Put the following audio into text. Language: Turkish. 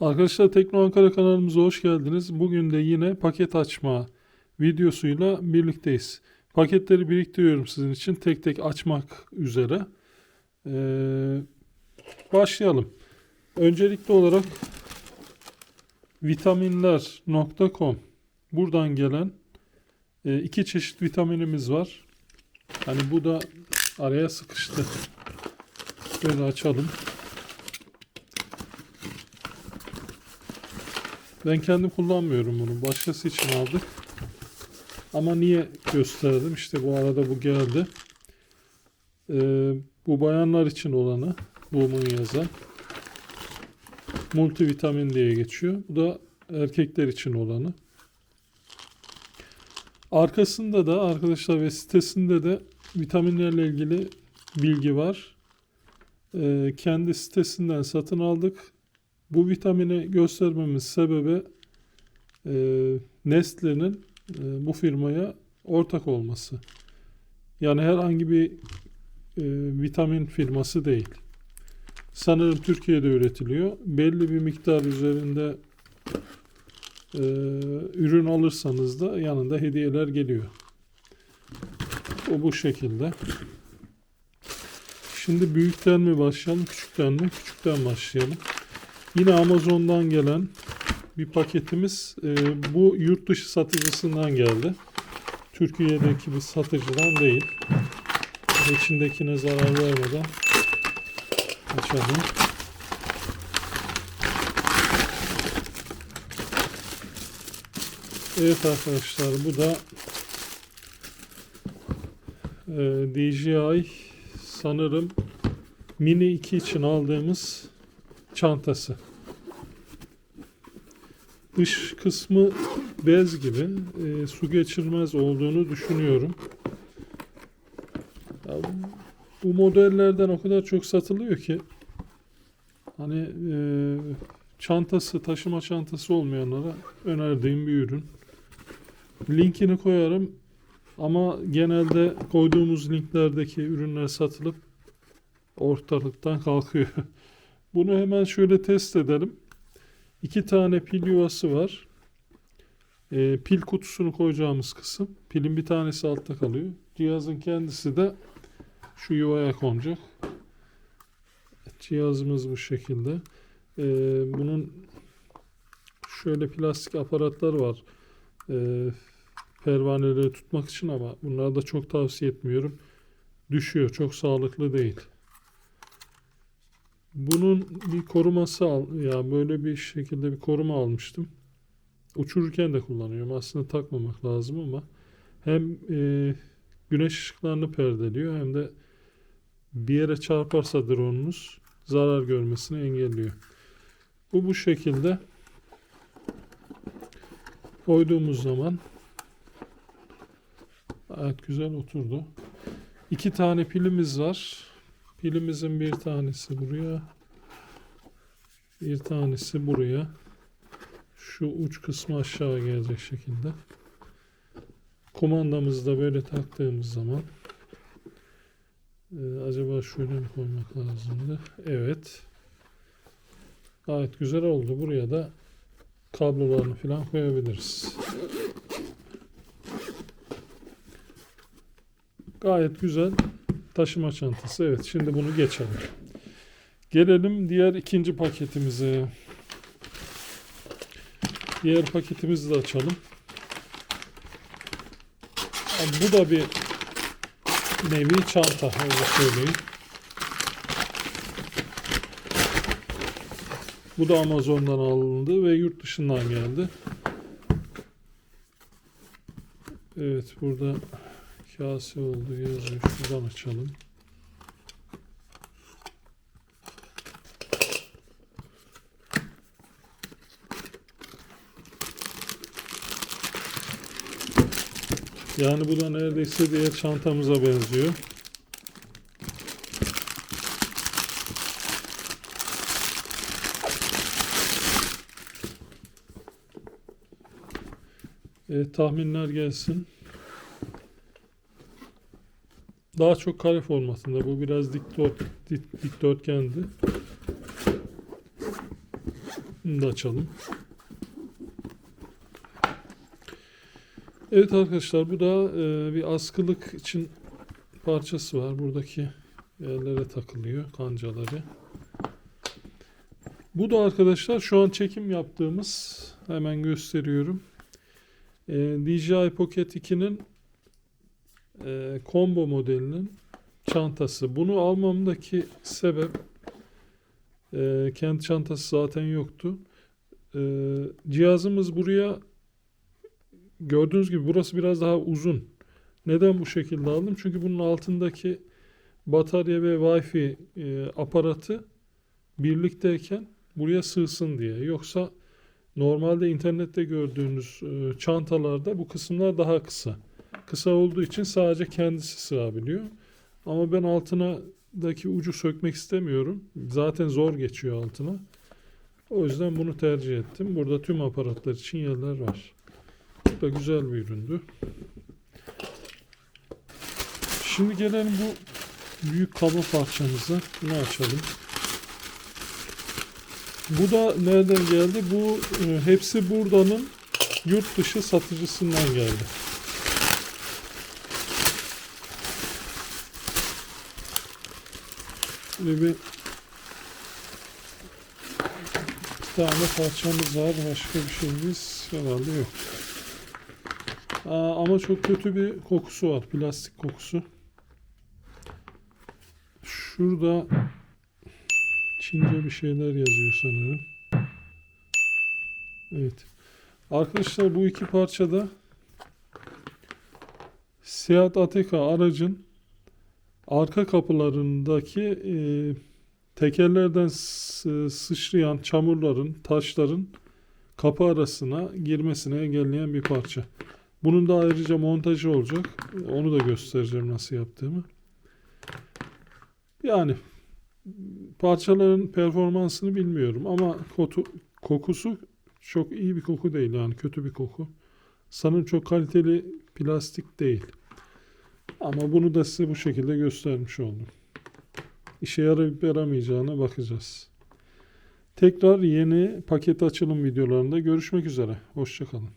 Arkadaşlar Tekno Ankara kanalımıza hoş geldiniz. Bugün de yine paket açma videosuyla birlikteyiz. Paketleri biriktiriyorum sizin için tek tek açmak üzere. Ee, başlayalım. Öncelikli olarak vitaminler.com buradan gelen e, iki çeşit vitaminimiz var. Hani bu da araya sıkıştı. Böyle açalım. Ben kendim kullanmıyorum bunu. Başkası için aldık. Ama niye gösterdim? İşte bu arada bu geldi. Ee, bu bayanlar için olanı. Doğumun yazan. Multivitamin diye geçiyor. Bu da erkekler için olanı. Arkasında da arkadaşlar ve sitesinde de vitaminlerle ilgili bilgi var. Ee, kendi sitesinden satın aldık. Bu vitamini göstermemin sebebi e, Nestle'nin e, bu firmaya ortak olması. Yani herhangi bir e, vitamin firması değil. Sanırım Türkiye'de üretiliyor. Belli bir miktar üzerinde e, ürün alırsanız da yanında hediyeler geliyor. O bu şekilde. Şimdi büyükten mi başlayalım, küçükten mi? Küçükten başlayalım. Yine Amazon'dan gelen bir paketimiz. Ee, bu yurt dışı satıcısından geldi. Türkiye'deki bir satıcıdan değil. İçindekine zarar vermeden açalım. Evet arkadaşlar bu da e, DJI sanırım Mini 2 için aldığımız çantası. Dış kısmı bez gibi e, su geçirmez olduğunu düşünüyorum. Ya, bu modellerden o kadar çok satılıyor ki hani e, çantası, taşıma çantası olmayanlara önerdiğim bir ürün. Linkini koyarım ama genelde koyduğumuz linklerdeki ürünler satılıp ortalıktan kalkıyor. Bunu hemen şöyle test edelim. İki tane pil yuvası var. Ee, pil kutusunu koyacağımız kısım. Pilin bir tanesi altta kalıyor. Cihazın kendisi de şu yuvaya konacak. Cihazımız bu şekilde. Ee, bunun şöyle plastik aparatlar var. Ee, pervaneleri tutmak için ama bunları da çok tavsiye etmiyorum. Düşüyor. Çok sağlıklı değil. Bunun bir koruması al ya böyle bir şekilde bir koruma almıştım. Uçururken de kullanıyorum. Aslında takmamak lazım ama hem e, güneş ışıklarını perdeliyor hem de bir yere çarparsa drone'unuz zarar görmesini engelliyor. Bu bu şekilde koyduğumuz zaman gayet güzel oturdu. İki tane pilimiz var. Pilimizin bir tanesi buraya. Bir tanesi buraya. Şu uç kısmı aşağı gelecek şekilde. Kumandamızı da böyle taktığımız zaman Ee, acaba şöyle mi koymak lazımdı? Evet. Gayet güzel oldu. Buraya da kablolarını falan koyabiliriz. Gayet güzel taşıma çantası. Evet şimdi bunu geçelim. Gelelim diğer ikinci paketimize. Diğer paketimizi de açalım. Bu da bir nevi çanta öyle söyleyeyim. Bu da Amazon'dan alındı ve yurt dışından geldi. Evet burada kase oldu yazıyor. Şuradan açalım. Yani bu da neredeyse diğer çantamıza benziyor. Evet, tahminler gelsin. Daha çok kare formatında. Bu biraz dikdört, dik, dikdörtgendi. Bunu da açalım. Evet arkadaşlar bu da e, bir askılık için parçası var. Buradaki yerlere takılıyor kancaları. Bu da arkadaşlar şu an çekim yaptığımız hemen gösteriyorum. E, DJI Pocket 2'nin e, combo modelinin çantası. Bunu almamdaki sebep e, kendi çantası zaten yoktu. E, cihazımız buraya gördüğünüz gibi burası biraz daha uzun. Neden bu şekilde aldım? Çünkü bunun altındaki batarya ve Wi-Fi e, aparatı birlikteyken buraya sığsın diye. Yoksa normalde internette gördüğünüz e, çantalarda bu kısımlar daha kısa. Kısa olduğu için sadece kendisi sığabiliyor. Ama ben altına daki ucu sökmek istemiyorum. Zaten zor geçiyor altına. O yüzden bunu tercih ettim. Burada tüm aparatlar için yerler var. Bu da güzel bir üründü. Şimdi gelelim bu büyük kaba parçamıza. Bunu açalım. Bu da nereden geldi? Bu e, hepsi buradanın yurt dışı satıcısından geldi. Ve bir bir tane parçamız var. Başka bir şeyimiz herhalde yok. Aa, ama çok kötü bir kokusu var. Plastik kokusu. Şurada Çince bir şeyler yazıyor sanırım. Evet. Arkadaşlar bu iki parçada Seat Ateca aracın arka kapılarındaki e, tekerlerden sı- sıçrayan çamurların, taşların kapı arasına girmesini engelleyen bir parça. Bunun da ayrıca montajı olacak. Onu da göstereceğim nasıl yaptığımı. Yani parçaların performansını bilmiyorum ama kotu, kokusu çok iyi bir koku değil yani kötü bir koku. Sanırım çok kaliteli plastik değil. Ama bunu da size bu şekilde göstermiş oldum. İşe yarayıp yaramayacağına bakacağız. Tekrar yeni paket açılım videolarında görüşmek üzere. Hoşçakalın.